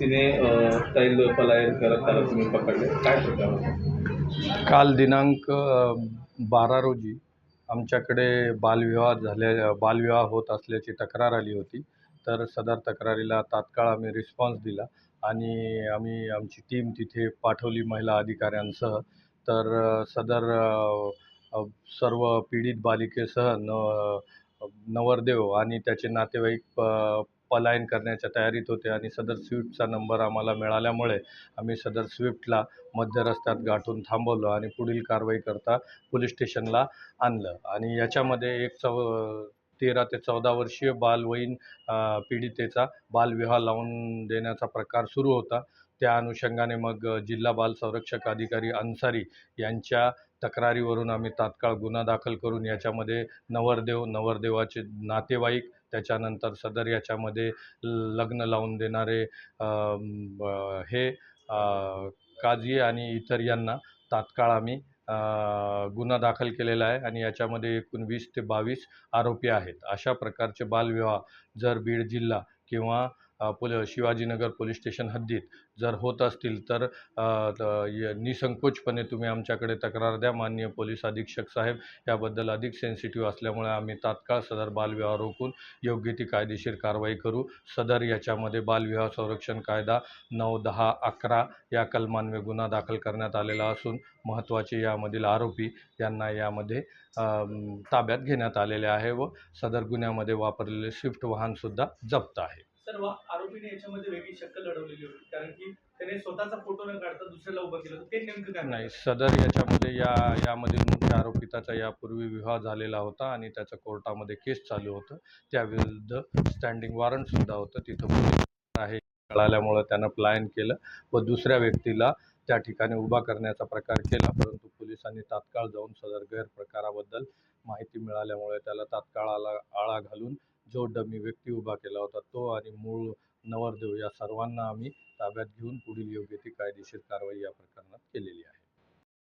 तिने स्टाईल पलायन करत त्याला तुम्ही पकडले. काय प्रकार होता? काल दिनांक बारा रोजी आमच्याकडे बालविवाह झाल्या बालविवाह होत असल्याची तक्रार आली होती. तर सदर तक्रारीला तात्काळ आम्ही रिस्पॉन्स दिला आणि आम्ही आमची टीम तिथे पाठवली महिला अधिकाऱ्यांसह. तर सदर सर्व पीडित बालिकेसह न नवरदेव आणि त्याचे नातेवाईक प पलायन करण्याच्या तयारीत होते आणि सदर स्विफ्टचा नंबर आम्हाला मिळाल्यामुळे आम्ही सदर स्विफ्टला मध्य रस्त्यात गाठून थांबवलं आणि पुढील कारवाई करता पोलीस स्टेशनला आणलं. आणि याच्यामध्ये एक चौ तेरा ते चौदा वर्षीय बालवयीन पीडितेचा बालविवाह लावून देण्याचा प्रकार सुरू होता. त्या अनुषंगाने मग जिल्हा बाल संरक्षक अधिकारी अन्सारी यांच्या तक्रारीवरून आम्ही तात्काळ गुन्हा दाखल करून याच्यामध्ये नवरदेव नवरदेवाचे नातेवाईक त्याच्यानंतर सदर याच्यामध्ये लग्न लावून देणारे हे काजी काझी आणि इतर यांना तात्काळ आम्ही गुन्हा दाखल केलेला आहे आणि याच्यामध्ये एकूण वीस ते बावीस आरोपी आहेत. अशा प्रकारचे बालविवाह जर बीड जिल्हा किंवा पोल शिवाजीनगर पोलीस स्टेशन हद्दीत जर होत असतील तर निसंकोचपणे तुम्ही आमच्याकडे तक्रार द्या. माननीय पोलीस अधीक्षक साहेब याबद्दल अधिक सेन्सिटिव्ह असल्यामुळे आम्ही तात्काळ सदर बालविवाह रोखून योग्य ती कायदेशीर कारवाई करू. सदर याच्यामध्ये बालविवाह संरक्षण कायदा नऊ दहा अकरा या कलमान्वये गुन्हा दाखल करण्यात आलेला असून महत्त्वाचे यामधील आरोपी यांना यामध्ये ताब्यात घेण्यात आलेले आहे व सदर गुन्ह्यामध्ये वापरलेले स्विफ्ट वाहनसुद्धा जप्त आहे. सर्व आरोपीने याच्यामध्ये वेगळी शक्कल लढवलेली होती. कारण की त्याने स्वतःचा फोटो न काढता दुसऱ्याला उभं केलं ते नेमकं काय नाही सदर याच्यामध्ये या यामधील मुख्य आरोपिताचा यापूर्वी विवाह झालेला होता आणि त्याचं कोर्टामध्ये केस चालू होतं. त्याविरुद्ध स्टँडिंग वॉरंटसुद्धा होतं. तिथं आहे कळाल्यामुळं त्यानं प्लायन केलं व दुसऱ्या व्यक्तीला त्या ठिकाणी उभा करण्याचा प्रकार केला. परंतु पोलिसांनी तात्काळ जाऊन सदर गैरप्रकाराबद्दल माहिती मिळाल्यामुळे त्याला तात्काळ आला आळा घालून जो डमी व्यक्ती उभा केला होता तो आणि मूळ नवरदेव या सर्वांना आम्ही ताब्यात घेऊन पुढील योग्य ती कायदेशीर कारवाई या प्रकरणात केलेली आहे.